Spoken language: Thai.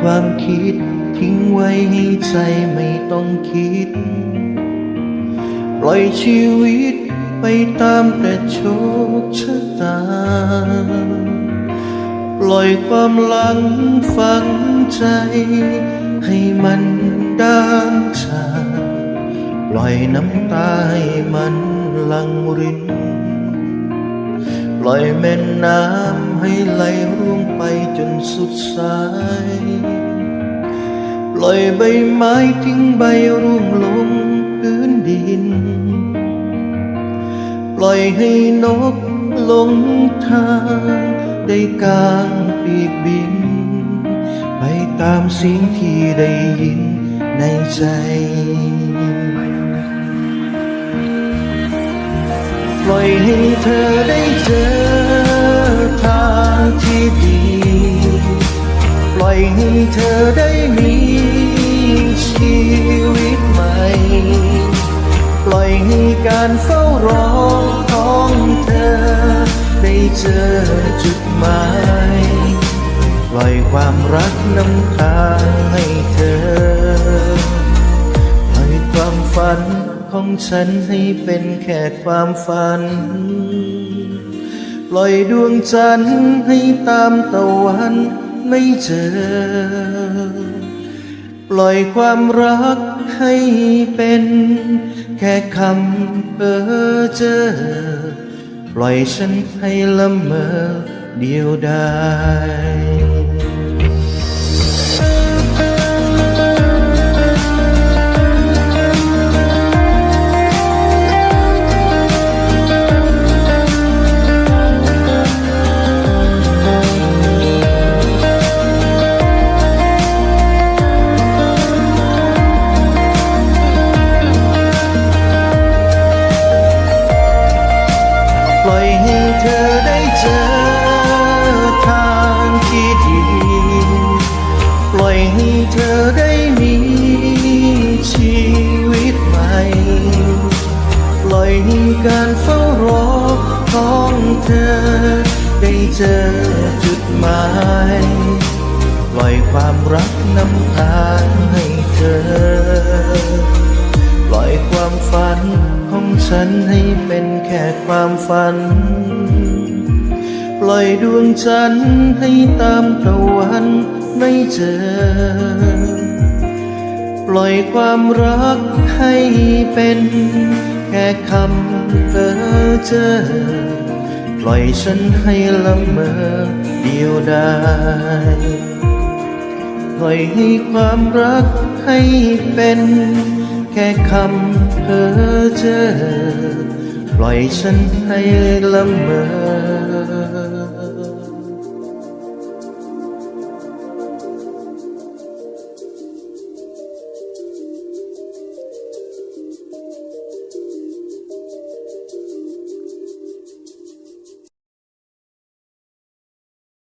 ความคิด ทิ้งไว้ให้ใจไม่ต้องคิด ปล่อยชีวิตไปตามแต่โชคชะตา ปล่อยความหลังฝังใจ ให้มันด้างชา ปล่อยน้ำตาให้มันหลังริน ปล่อยแม่น้ำให้ไหลร่วงไปจนสุดสาย ปล่อยใบไม้ทิ้งใบร่วงลงพื้นดิน ปล่อยให้นกลงทางได้กางปีกบิน ไปตามเสียงที่ได้ยินในใจปล่อยให้เธอ เธอได้มีชีวิตใหม่ ปล่อยให้การเฝ้ารอของเธอ ได้เจอจุดหมายปล่อยความรักนำทางให้เธอปล่อยความฝันของฉันให้เป็นแค่ความฝัน ปล่อยดวงจันทร์ให้ตามตะวัน ไม่เจอ ปล่อยความรักให้เป็น แค่คำเพ้อเจอ ปล่อยฉันให้ละเมอเดียวดาย ได้เจอจุดหมายปล่อยความรักนำทางให้เธอ ปล่อยความฝันของฉันให้เป็นแค่ความฝัน ปล่อยดวงจันทร์ให้ตามตะวันไม่เจอ ปล่อยความรักให้เป็นแค่คำเพ้อเจอ ปล่อยฉันให้ละเมอเดียวดายปล่อยให้ความรักให้เป็น แค่คำเพ้อเจอปล่อยฉันให้ละเมอ